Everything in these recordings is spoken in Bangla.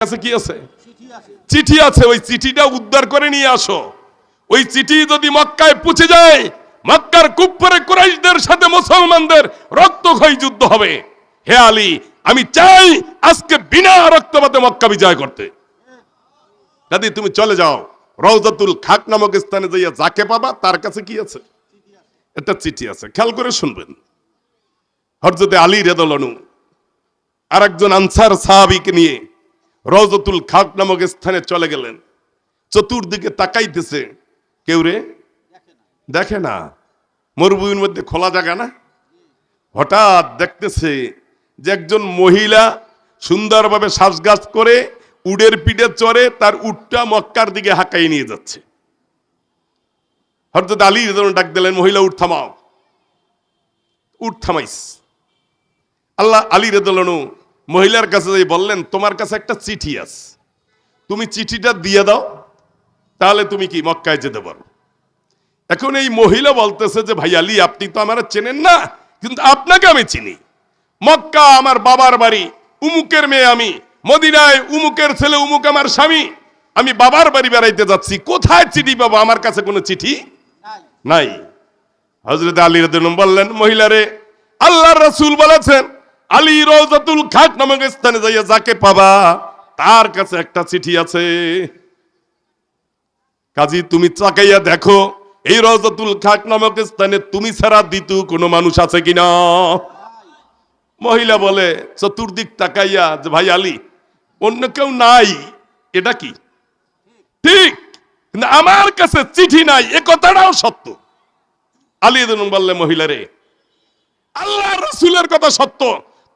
কাছে কি আছে? চিঠি আছে, ওই চিঠিটা উদ্ধার করে নিয়ে আসো। ওই চিঠি যদি মক্কায় যায়, মক্কার কুপ্পরে কুরাইশদের সাথে মুসলমানদের যুদ্ধ হবে। হে আলী, আমি চাই আজকে বিনা রক্তপাতে মক্কা বিজয় করতে। দাদি, তুমি চলে যাও। রওজাতুল খাক নামক স্থানে যাইয়া যাকে পাবা, তার কাছে কি আছে? একটা চিঠি আছে, খেয়াল করে শুনবেন। হরজতে আলী রেদলনু আর একজন আনসার সাহাবিকে নিয়ে রওজাতুল খাক নামক স্থানে চলে গেলেন। চতুর্দিকে তাকাইতেছে। কেউ রে? দেখে না। মরুভূমির মধ্যে খোলা জায়গা না? হঠাৎ দেখতেছে যে একজন মহিলা সুন্দরভাবে শ্বাসগাছ করে উডের পিঠে চড়ে তার উটটা মক্কার দিকে হাঁকাই নিয়ে যাচ্ছে। হরজত আলী রেদন ডাক দিলেন, মহিলা উঠ থামাও। উঠ থামাইস। আল্লাহ আলী রেদলনু মহিলার কাছে যাই বললেন, তোমার কাছে একটা চিঠি আছে। তুমি চিঠিটা দিয়ে দাও, তাহলে তুমি কি মক্কায় যেতে পারো? এখন এই মহিলা বলতেছে যে, ভাই আলী, আপনি তো আমার চেনেন না, কিন্তু আপনাকে আমি চিনি। মক্কা আমার বাবার বাড়ি, উমুকের মেয়ে আমি। মদিনায় উমুকের ছেলে, উমুক আমার স্বামী। আমি বাবার বাড়ি বেড়াইতে যাচ্ছি। কোথায় চিঠি পাবো? আমার কাছে কোনো চিঠি নাই। হজরত আলী রদুল্লাহ বললেন, মহিলারে, আল্লাহর রাসূল বলেছেন আলী রওজাতুল খাক নামক স্থানে যাইয়া যাকে পাবা, তার কাছে একটা চিঠি আছে। কাজী, তুমি চাকাইয়া দেখো, এই রওজাতুল খাক নামক স্থানে তুমি ছাড়া দ্বিতীয় কোনো মানুষ আছে কিনা? মহিলা বলে, চতুর্দিক তাকাইয়া যে, ভাই আলী, অন্য কেউ নাই, এটা কি? ঠিক আমার কাছে চিঠি নাই, এ কথাটাও সত্য। আলী বললে মহিলারে আল্লাহ রসুলের কথা সত্য।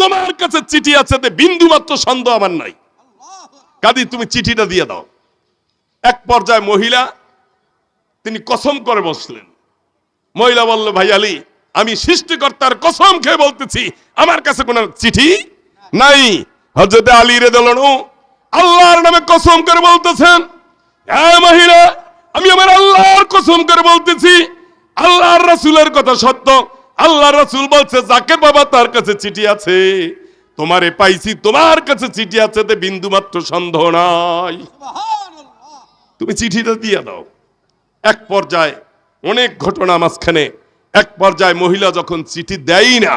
তোমার কাছে চিঠি আছে বিন্দু মাত্র সন্দেহ আমার নাই। কাদি তুমি চিঠিটা দিয়ে দাও। এক পর্যায়ে মহিলা, তিনি কসম করে বসলেন। মহিলা বলল, ভাই আলী, আমি সৃষ্টিকর্তার কসম খেয়ে বলতেছি, আমার কাছে কোনো চিঠি নাই। হজরতে আলী রে দলনু আল্লাহর নামে কসম করে বলতেছেন হ্যাঁ মহিলা, আমি আমার আল্লাহর কসম করে বলতেছি, আল্লাহর রাসূলের কথা সত্য আল্লাহর রসুল বলছে যাকে বাবা তার কাছে চিঠি আছে তোমারে পাইছি তোমার কাছে চিঠি আছে তে বিন্দু মাত্র সন্দেহ নাই। তুমি চিঠিটা দিয়ে দাও। এক পর্যায়ে অনেক ঘটনা মাঝখানে এক পর্যায়ে মহিলা যখন চিঠি দেয় না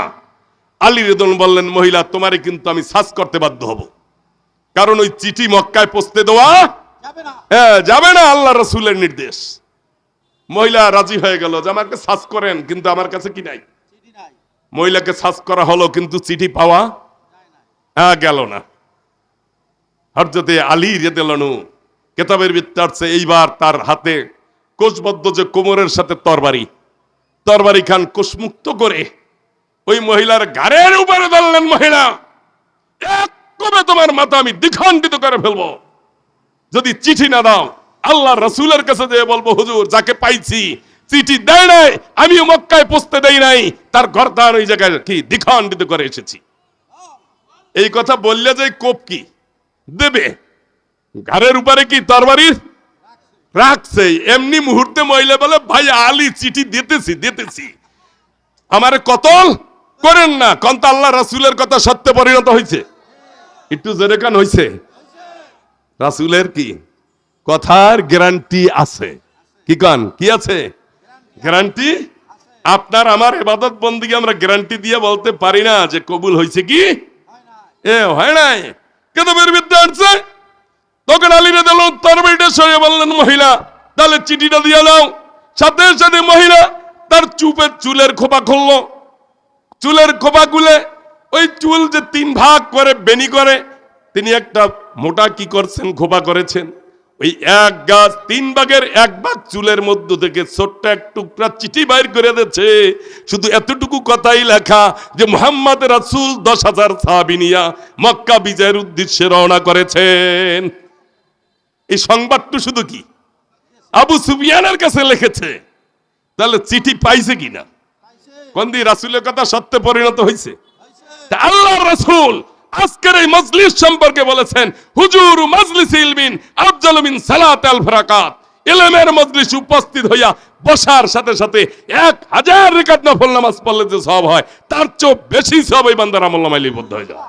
আলী রেদন বললেন মহিলা তোমারে কিন্তু আমি সাজ করতে বাধ্য হব। কারণ ওই চিঠি মক্কায় পৌঁছতে দেওয়া হ্যাঁ যাবে না আল্লাহ রসুলের নির্দেশ। মহিলা রাজি হয়ে গেল যে আমাকে সাজ করেন কিন্তু আমার কাছে কি নাই? মহিলাকে সাজ করা হলো কিন্তু চিঠি পাওয়া হ্যাঁ গেল না। হরজতে আলী রেদেলনু কেতাবের বৃত্তার্থে এইবার তার হাতে কোষবদ্ধ যে কোমরের সাথে তরবারি তরবারি খান কোষমুক্ত করে ওই মহিলার ঘাড়ের উপরে ধরলেন মহিলা, এক কবে তোমার মাথা আমি দ্বিখণ্ডিত করে ফেলব? যদি চিঠি না দাও আল্লাহ রসুলের কাছে যে বলব, হুজুর, যাকে পাইছি চিঠি দেয় নাই, আমি মক্কায় পৌঁছতে দেই নাই, তার ঘরদার ওই জায়গায় কি দ্বিখণ্ডিত করে এসেছি। এই কথা বললে যে কোপ কি? দেবে। ঘরের উপরে কি তরবারির রাখছে। এমনি মুহূর্তে মহিলা বলে, ভাই, আলী চিঠি দিতেছি দিতেছি। আমারে কতল করেন না কন্ত আল্লাহ রাসুলের কথা সত্যে পরিণত হয়েছে একটু জোরে কান হয়েছে রাসুলের কি? কথার গ্যারান্টি আছে। কি কান? কি আছে? গ্যারান্টি? আপনার আমার এবাদত বন্দিকে আমরা গ্যারান্টি দিয়ে বলতে পারি না যে কবুল হয়েছে কি? এ, হয় নাই। কেতবের বিদ্যা আসছে তখন আলীরা দিল তরবারিটা সরিয়ে বললেন, মহিলা, তাহলে চিঠিটা দিয়ে দাও। সাথে সাথে মহিলা তার চুপের চুলের খোপা খুললো। চুলের খোপা খুলে ওই চুল যে তিন ভাগ করে বেনি করে, তিনি একটা মোটা কি করছেন, খোপা করেছেন। ওই এক গাছ তিন ভাগের এক ভাগ চুলের মধ্য থেকে ছোট্ট এক টুকরা চিঠি বাইর করে দিচ্ছে শুধু এতটুকু কথাই লেখা যে মোহাম্মদ রাসূল দশ হাজার সাহাবিনিয়া মক্কা বিজয়ের উদ্দেশ্যে রওনা করেছেন। এই সংবাদটা শুধু কি? আবু সুবিয়ানের কাছে লিখেছে। তাহলে চিঠি পাইছে কিনা? কোন দিয়ে রাসুলের কথা সত্যে পরিণত হয়েছে আল্লাহ রাসূল আজকের এই মজলিস সম্পর্কে বলেছেন, হুজুর, মজলিস ইলমিন আফজাল মিন সালাত আল ফারাকাত। ইলমের মজলিস উপস্থিত হইয়া বসার সাথে সাথে এক হাজার রেখাত নফল নামাজ পড়লে যে সব হয়, তার চেয়ে বেশি সব এই বান্দার আমল নামায় লিপিবদ্ধ হয়ে যায়।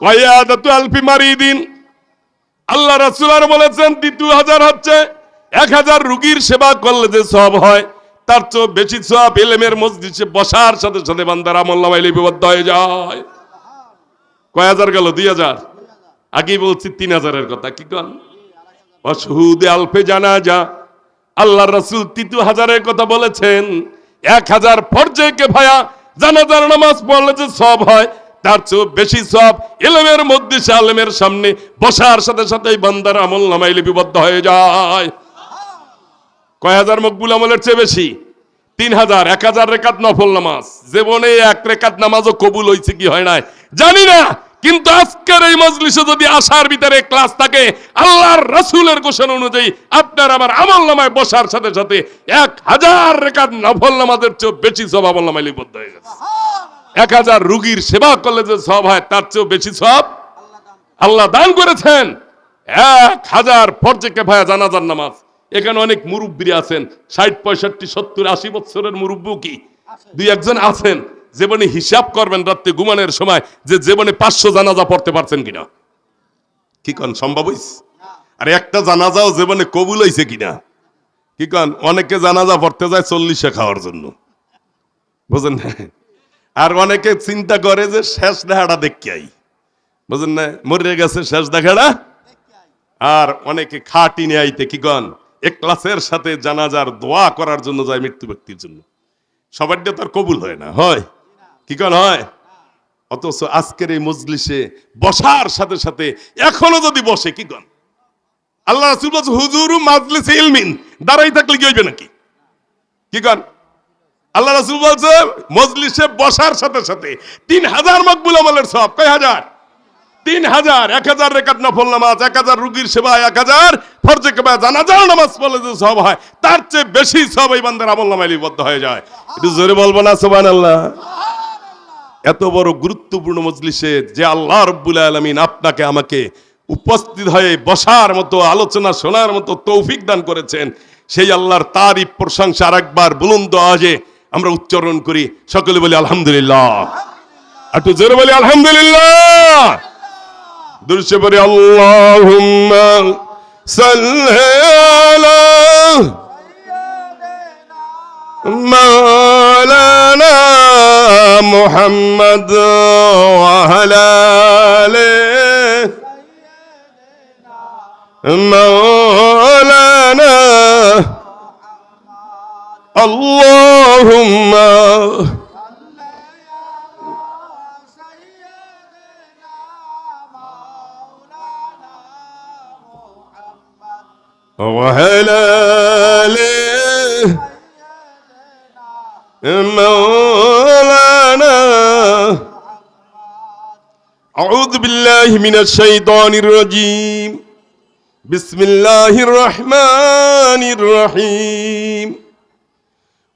ওয়াইয়াদাতু আলফি মারিদিন। আল্লাহ রাসূল আর বলেছেন, দ্বিতীয় হাজার হচ্ছে এক হাজার রুগীর সেবা করলে যে সব হয়, তার চেয়ে বেশি সব এলেমের মসজিদে বসার সাথে সাথে বান্দার আমল নামাই লিপিবদ্ধ হয়ে যায়। কয় হাজার গেল? দুই হাজার। আগেই বলছি তিন হাজারের কথা, কি কন? অসহুদে আলফে জানা যা আল্লাহ রসুল তিতু হাজারের কথা বলেছেন, এক হাজার পর্যায়কে ভায়া জানাজার নামাজ পড়লে যে সব হয়, তার চেয়েও বেশি সব এলেমের মধ্যে সে আলেমের সামনে বসার সাথে সাথেই বান্দার আমল নামাই লিপিবদ্ধ হয়ে যায়। কয় হাজার মকবুল আমলের চেয়ে বেশি? তিন হাজার, এক হাজার রেখাত নফল নামাজ। জীবনে এক রেখাত নামাজও কবুল হয়েছে কি হয় নাই? জানি না। কিন্তু আজকের এই মজলিসে যদি আসার ভিতরে ক্লাস থাকে, আল্লাহর রাসূলের ঘোষণা অনুযায়ী আপনার আমার আমল নামায় বসার সাথে সাথে এক হাজার রেখাত নফল নামাজের চেয়েও বেশি সব আমল নামায় লিপিবদ্ধ হয়ে গেছে। এক হাজার রুগীর সেবা করলে যে সব হয়, তার চেয়েও বেশি সব আল্লাহ দান করেছেন। এক হাজার ফরজেকে ভাইয়া জানাজার নামাজ। এখানে অনেক মুরব্বী আছেন। ষাট, পঁয়ষট্টি, সত্তর, আশি বছরের মুরব্বী কি? দুই একজন আছেন। জীবনে হিসাব করবেন রাত্রে ঘুমানোর সময় যে জীবনে পাঁচশো জানাজা পড়তে পারছেন কিনা? কি কন, সম্ভব হইছে? আর একটা জানাজাও জীবনে কবুল হয়েছে কিনা? কি কন, অনেকে জানাজা পড়তে যায় চল্লিশে খাওয়ার জন্য। বুঝেন না? আর অনেকে চিন্তা করে যে শেষ দেখাটা দেখি আই। বুঝেন না? মরে গেছে শেষ দেখাটা? আর অনেকে খাটি নিয়ে আইতে কি কন ক্লাসের সাথে জানাজার দোয়া করার জন্য যায় মৃত্যু ব্যক্তির জন্য। সবার দিয়ে তার কবুল হয় না, হয়। কি কন হয়? অথচ আজকের এই মজলিসে বসার সাথে সাথে এখনও যদি বসে, কি কন আল্লাহ রাসূল বলছে, হুজুরু মাজলিস ইলমিন। দাঁড়াই থাকলে কি হইবে নাকি? কি কন আল্লাহ রাসুল বলছে, মজলিসে বসার সাথে সাথে তিন হাজার মকবুল আমলের সব কয় হাজার? তিন হাজার। এক হাজার রেখাত নফল নামাজ, এক হাজার রুগীর সেবা, এক হাজার ফরজে কেবা জানাজার নামাজ পড়লে যে সব হয়, তার চেয়ে বেশি সব এই বান্দার আমল নামায় লিপিবদ্ধ হয়ে যায়। একটু জোরে বলব না সোবান আল্লাহ এত বড় গুরুত্বপূর্ণ মজলিসে যে আল্লাহ রব্বুল আলমিন আপনাকে আমাকে উপস্থিত হয়ে বসার মতো, আলোচনা শোনার মতো তৌফিক দান করেছেন। সেই আল্লাহর তারই প্রশংসা আর একবার বুলন্দ আজে আমরা উচ্চারণ করি। সকলে বলি আলহামদুলিল্লাহ। একটু জোরে বলি আলহামদুলিল্লাহ। দুরুশে পড়ি আল্লাহুম্মা সাল্লি আলা مولانا محمد وهلاله مولانا اللهم وهلاله مولانا أعوذ بالله من الشيطان الرجيم بسم الله الرحمن الرحيم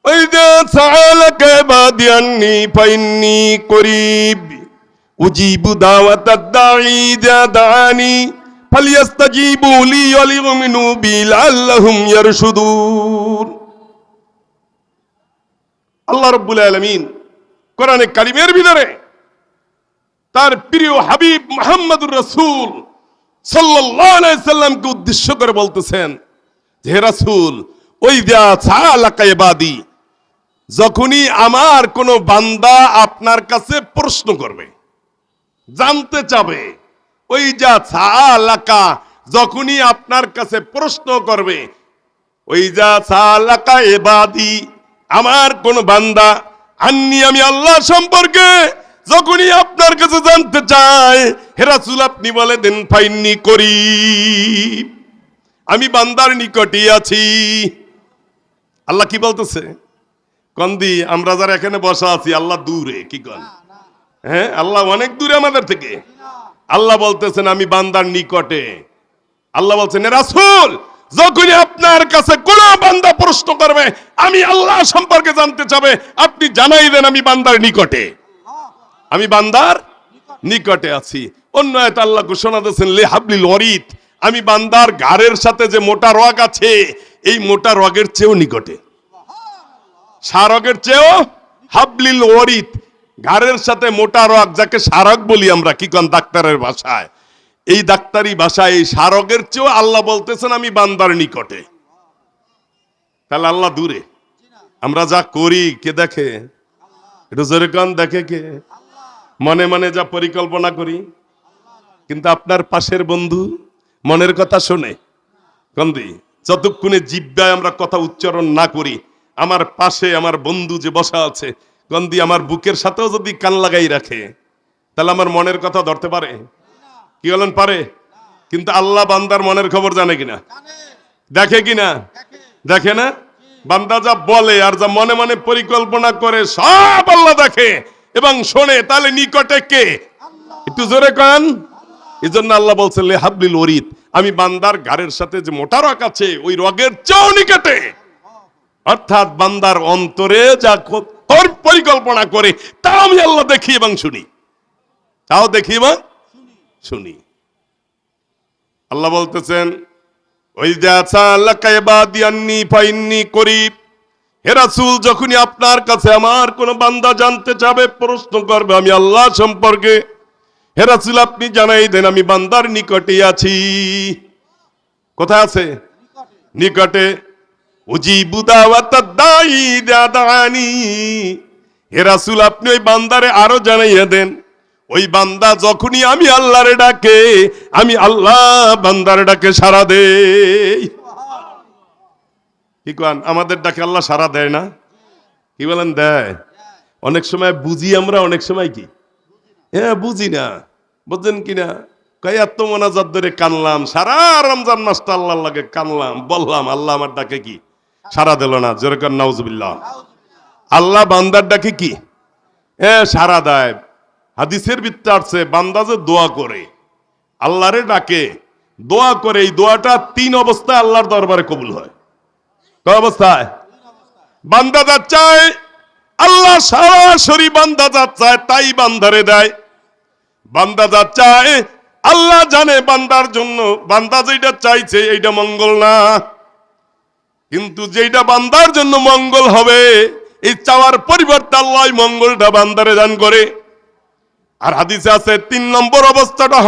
وإذا سألك عبادي عني فإني قريب أجيب دعوة الداعي إذا دعاني فليستجيبوا لي وليؤمنوا بي لعلهم يرشدون আল্লাহ রব্বুল আলমিন কোরআনে কারিমের ভিতরে তার প্রিয় হাবিব মোহাম্মদুর রসুল সাল্লামকে উদ্দেশ্য করে বলতেছেন হে রাসূল ওই বাদি যখনই আমার কোন বান্দা আপনার কাছে প্রশ্ন করবে, জানতে চাবে ওই যা ছালাকা যখনই আপনার কাছে প্রশ্ন করবে ওই যা ছালাকা এবাদি আমার কোন বান্দা আন্নি আমি আল্লাহ সম্পর্কে যখনই আপনার কাছে জানতে চায় হেরাসুল আপনি বলে দেন ফাইননি করি। আমি বান্দার নিকটে আছি। আল্লাহ কি বলতেছে? কন্দি আমরা যারা এখানে বসা আছি আল্লাহ দূরে কি কন? হ্যাঁ আল্লাহ অনেক দূরে আমাদের থেকে। আল্লাহ বলতেছেন আমি বান্দার নিকটে। আল্লাহ বলছেন রাসুল যখনই আপনার কাছে কোন বান্দা প্রশ্ন করবে, আমি আল্লাহ সম্পর্কে জানতে চাবে, আপনি জানাই দেন আমি বান্দার নিকটে। আমি বান্দার নিকটে আছি। অন্য এক আল্লাহ ঘোষণা দিয়েছেন, লে হাবলিল ওয়ারিদ আমি বান্দার ঘাড়ের সাথে যে মোটা রগ আছে, এই মোটা রগের চেয়েও নিকটে। সারগের চেয়েও হাবলিল ওয়ারিদ, ঘাড়ের সাথে মোটা রগ, যাকে সারক বলি আমরা, কি কোন ডাক্তারের ভাষায়। এই ডাক্তারি ভাষায়, এই সারগের চেয়েও আল্লাহ বলতেছেন, আমি বান্দার নিকটে। তাহলে আল্লাহ দূরে। আমরা যা করি, কে দেখে? দেখে কে? মনে মনে যা পরিকল্পনা করি। কিন্তু আপনার পাশের বন্ধু মনের কথা শোনে। কন্দি যতক্ষণে জিব্বায় আমরা কথা উচ্চারণ না করি, আমার পাশে আমার বন্ধু যে বসা আছে গন্দি আমার বুকের সাথেও যদি কান লাগাই রাখে, তাহলে আমার মনের কথা ধরতে পারে? কি বলেন, পারে? কিন্তু আল্লাহ বান্দার মনের খবর জানে কিনা? দেখে কিনা? দেখে না? বান্দা যা বলে আর যা মনে মনে পরিকল্পনা করে, সব আল্লাহ দেখে এবং শোনে, তাহলে নিকটে কে? একটু জোরে কান। এই জন্য আল্লাহ বলছে লে হাবলিল ওরিদ, আমি বান্দার ঘাড়ের সাথে যে মোটা রক আছে, ওই রগের চেয়েও নিকটে। অর্থাৎ বান্দার অন্তরে যা পরিকল্পনা করে, তাও আমি আল্লাহ দেখি এবং শুনি। তাও দেখি এবং শুনি। আল্লাহ বলতেছেন ওই যে কায়বাদিয়ান্নি ফাইন্নি করিব। হে রাসূল, যখনই আপনার কাছে আমার কোন বান্দা জানতে চাবে, প্রশ্ন করবে আমি আল্লাহ সম্পর্কে। হে রাসূল, আপনি জানাই দেন, আমি বান্দার নিকটে আছি। কোথায় আছে? নিকটে। উজিবু দাওয়াতাদ দাঈ দাদানি হে রাসূল, আপনি ওই বান্দারে আরও জানাইয়া দেন। ওই বান্দা যখনই আমি আল্লাহরে ডাকে, আমি আল্লাহ বান্দার ডাকে সারা দেই। কি কন? আমাদের ডাকে আল্লাহ সারা দেয় না? কি বলেন? দেয়। অনেক সময় বুঝি আমরা, অনেক সময় কি? হ্যাঁ বুঝি না। বুঝছেন কি না? কই এত ধরে কানলাম, সারা রমজান মাসটা আল্লাহ লাগে কানলাম, বললাম, আল্লাহ আমার ডাকে কি? সারা দিল না। জোরে কর, নাউজুবিল্লাহ। আল্লাহ বান্দার ডাকে কি? হ্যাঁ সারা দেয়। হাদিসের ভিত্তি আসছে বান্দা দোয়া করে, আল্লাহরে ডাকে, দোয়া করে, এই দোয়াটা তিন অবস্থায় আল্লাহর দরবারে কবুল হয়। কয় অবস্থায়? বান্দা যা চায়, আল্লাহ সরাসরি বান্দা যা চায়, তাই বান্দারে দেয়। বান্দা যা চায়, আল্লাহ জানে বান্দার জন্য, বান্দা যেটা চাইছে, এইটা মঙ্গল না। কিন্তু যেটা বান্দার জন্য মঙ্গল হবে, এই চাওয়ার পরিবর্তে আল্লাহ মঙ্গলটা বান্দারে দান করে। আর হাদিসে আছে তিন নম্বর অবস্থাটা